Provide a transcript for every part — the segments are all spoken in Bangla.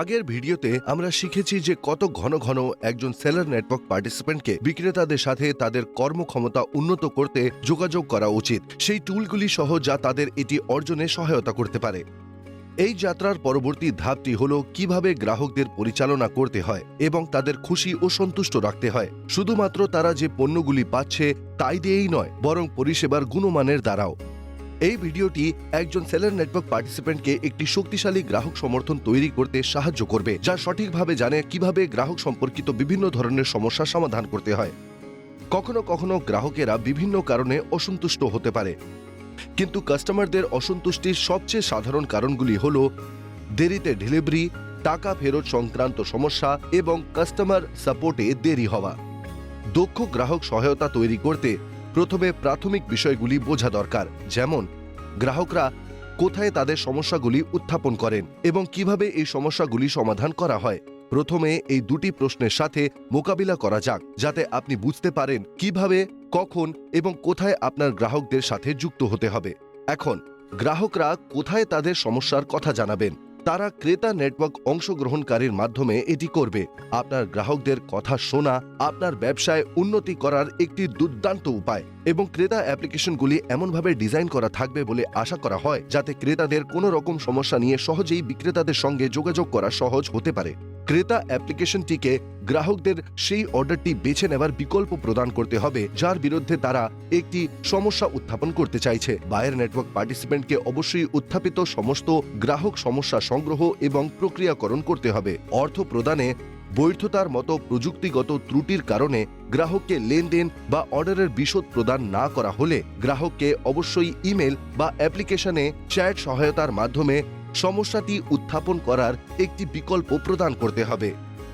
আগের ভিডিওতে আমরা শিখেছি যে কত ঘন ঘন একজন সেলার নেটওয়ার্ক পার্টিসিপেন্টকে বিক্রেতাদের সাথে তাদের কর্মক্ষমতা উন্নত করতে যোগাযোগ করা উচিত। সেই টুলগুলি সহ যা তাদের এটি অর্জনে সহায়তা করতে পারে। এই যাত্রার পরবর্তী ধাপটি হল কীভাবে গ্রাহকদের পরিচালনা করতে হয় এবং তাদের খুশি ও সন্তুষ্ট রাখতে হয়। শুধুমাত্র তারা যে পণ্যগুলি পাচ্ছে তাই দিয়েই নয়, বরং পরিষেবার গুণমানের দ্বারাও। এই ভিডিওটি একজন সেলার নেটওয়ার্ক পার্টিসিপেন্টকে একটি শক্তিশালী গ্রাহক সমর্থন তৈরি করতে সাহায্য করবে, যা সঠিকভাবে জানে কীভাবে গ্রাহক সম্পর্কিত বিভিন্ন ধরনের সমস্যা সমাধান করতে হয়। কখনো কখনো গ্রাহকেরা বিভিন্ন কারণে অসন্তুষ্ট হতে পারে। কিন্তু কাস্টমারদের অসন্তুষ্টির সবচেয়ে সাধারণ কারণগুলি হল দেরিতে ডেলিভারি, টাকা ফেরত সংক্রান্ত সমস্যা এবং কাস্টমার সাপোর্টে দেরি হওয়া। দক্ষ গ্রাহক সহায়তা তৈরি করতে প্রথমে প্রাথমিক বিষয়গুলি বোঝা দরকার, যেমন গ্রাহকরা কোথায় তাদের সমস্যাগুলি উত্থাপন করেন এবং কীভাবে এই সমস্যাগুলি সমাধান করা হয়। প্রথমে এই দুটি প্রশ্নের সাথে মোকাবিলা করা যাক, যাতে আপনি বুঝতে পারেন কীভাবে, কখন এবং কোথায় আপনার গ্রাহকদের সাথে যুক্ত হতে হবে। এখন, গ্রাহকরা কোথায় তাদের সমস্যার কথা জানাবেন। তারা ক্রেতা নেটওয়ার্ক অংশগ্রহণকারীর মাধ্যমে এটি করবে। আপনার গ্রাহকদের কথা শোনা, আপনার ব্যবসায় উন্নতি করার একটি দুর্দান্ত উপায় এবং ক্রেতা অ্যাপ্লিকেশনগুলি এমনভাবে ডিজাইন করা থাকবে বলে আশা করা হয়, যাতে ক্রেতাদের কোনো রকম সমস্যা নিয়ে সহজেই বিক্রেতাদের সঙ্গে যোগাযোগ করা সহজ হতে পারে। ক্রেতা অ্যাপ্লিকেশনটিকে গ্রাহকদের সেই অর্ডারটি বেছে নেবার বিকল্প প্রদান করতে হবে, যার বিরুদ্ধে তারা একটি সমস্যা উত্থাপন করতে চাইছে। বায়ার নেটওয়ার্ক পার্টিসিপেন্টকে অবশ্যই উত্থাপিত সমস্ত গ্রাহক সমস্যা সংগ্রহ এবং প্রক্রিয়াকরণ করতে হবে। অর্থ প্রদানে বৈধতার মতো প্রযুক্তিগত ত্রুটির কারণে গ্রাহককে লেনদেন বা অর্ডারের বিশদ প্রদান না করা হলে গ্রাহককে অবশ্যই ইমেল বা অ্যাপ্লিকেশনে চ্যাট সহায়তার মাধ্যমে সমস্যাটি উত্থাপন করার একটি বিকল্প প্রদান করতে হবে।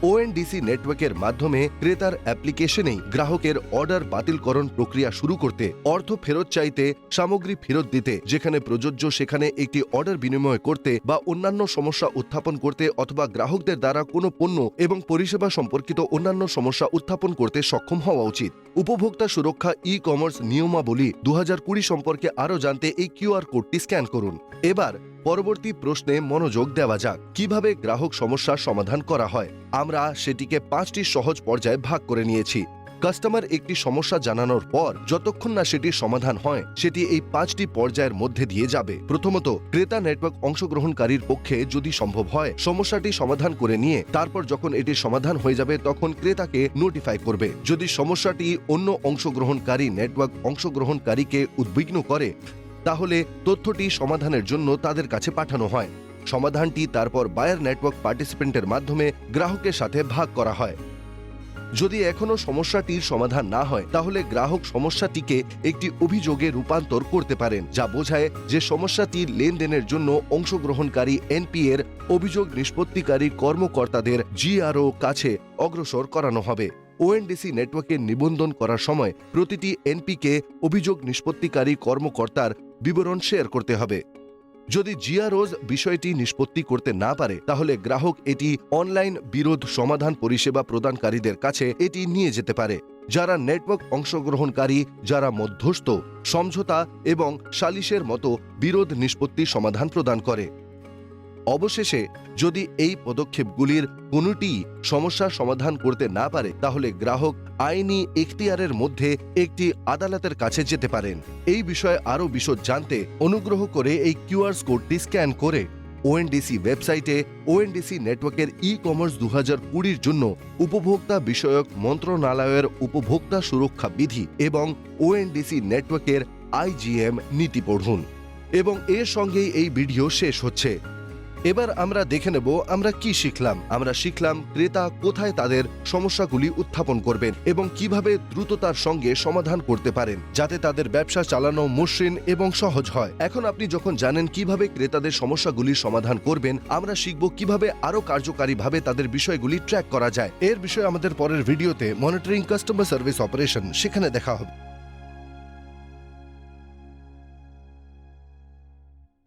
ওএনডিসি নেটওয়ার্কের মাধ্যমে ক্রেতার অ্যাপ্লিকেশনেই গ্রাহকের অর্ডার বাতিলকরণ প্রক্রিয়া শুরু করতে, অর্থ ফেরত চাইতে, সামগ্রী ফেরত দিতে, যেখানে প্রযোজ্য সেখানে একটি অর্ডার বিনিময় করতে বা অন্যান্য সমস্যা উত্থাপন করতে অথবা গ্রাহকদের দ্বারা কোনো পণ্য এবং পরিষেবা সম্পর্কিত অন্যান্য সমস্যা উত্থাপন করতে সক্ষম হওয়া উচিত। উপভোক্তা সুরক্ষা ই কমার্স নিয়মাবলী দু হাজার কুড়ি সম্পর্কে আরও জানতে এই কিউআর কোডটি স্ক্যান করুন। এবার পরবর্তী প্রশ্নে মনোযোগ দেওয়া যাক। কীভাবে গ্রাহক সমস্যার সমাধান করা হয়? আমরা সেটিকে পাঁচটি সহজ পর্যায়ে ভাগ করে নিয়েছি। কাস্টমার একটি সমস্যা জানানোর পর যতক্ষণ না সেটির সমাধান হয়, সেটি এই পাঁচটি পর্যায়ের মধ্যে দিয়ে যাবে। প্রথমত, ক্রেতা নেটওয়ার্ক অংশগ্রহণকারীর পক্ষে যদি সম্ভব হয়, সমস্যাটি সমাধান করে নিয়ে তারপর যখন এটির সমাধান হয়ে যাবে, তখন ক্রেতাকে নোটিফাই করবে। যদি সমস্যাটি অন্য অংশগ্রহণকারী নেটওয়ার্ক অংশগ্রহণকারীকে উদ্বিগ্ন করে তাহলে তথ্যটি সমাধানের জন্য তাদের কাছে পাঠানো হয়। সমাধানটি তারপর বায়ার নেটওয়ার্ক পার্টিসিপেন্টের মাধ্যমে গ্রাহকের সাথে ভাগ করা হয়। যদি এখনও সমস্যাটির সমাধান না হয়, তাহলে গ্রাহক সমস্যাটিকে একটি অভিযোগে রূপান্তর করতে পারেন, যা বোঝায় যে সমস্যাটির লেনদেনের জন্য অংশগ্রহণকারী এনপি এর অভিযোগ নিষ্পত্তিকারী কর্মকর্তাদের জিআরও কাছে অগ্রসর করানো হবে। ওএনডিসি নেটওয়ার্কে নিবন্ধন করার সময় প্রতিটি এনপিকে অভিযোগ নিষ্পত্তিকারী কর্মকর্তার বিবরণ শেয়ার করতে হবে। যদি জিআরওজ বিষয়টি নিষ্পত্তি করতে না পারে, তাহলে গ্রাহক এটি অনলাইন বিরোধ সমাধান পরিষেবা প্রদানকারীদের কাছে এটি নিয়ে যেতে পারে। যারা নেটওয়ার্ক অংশগ্রহণকারী, যারা মধ্যস্থ, সমঝোতা এবং সালিশের মতো বিরোধ নিষ্পত্তি সমাধান প্রদান করে। অবশেষে যদি এই পদক্ষেপগুলির কোনোটি সমস্যার সমাধান করতে না পারে, তাহলে গ্রাহক আইনি এখতিয়ারের মধ্যে একটি আদালতের কাছে যেতে পারেন। এই বিষয়ে আরও বিশদ জানতে অনুগ্রহ করে এই কিউআর কোডটি স্ক্যান করে ওএনডিসি ওয়েবসাইটে ওএনডিসি নেটওয়ার্কের ই কমার্স দু হাজার কুড়ির জন্য উপভোক্তা বিষয়ক মন্ত্রণালয়ের উপভোক্তা সুরক্ষা বিধি এবং ওএনডিসি নেটওয়ার্কের আইজিএম নীতি পড়ুন। এবং এর সঙ্গেই এই ভিডিও শেষ হচ্ছে। এবার আমরা দেখে নেব আমরা কি শিখলাম। আমরা শিখলাম ক্রেতা কোথায় তাদের সমস্যাগুলি উত্থাপন করবেন এবং কীভাবে দ্রুততার সঙ্গে সমাধান করতে পারেন, যাতে তাদের ব্যবসা চালানো মসৃণ এবং সহজ হয়। এখন আপনি যখন জানেন কীভাবে ক্রেতাদের সমস্যাগুলির সমাধান করবেন, আমরা শিখব কীভাবে আরও কার্যকারীভাবে তাদের বিষয়গুলি ট্র্যাক করা যায়। এর বিষয়ে আমাদের পরের ভিডিওতে মনিটরিং কাস্টমার সার্ভিস অপারেশন সেখানে দেখা হবে।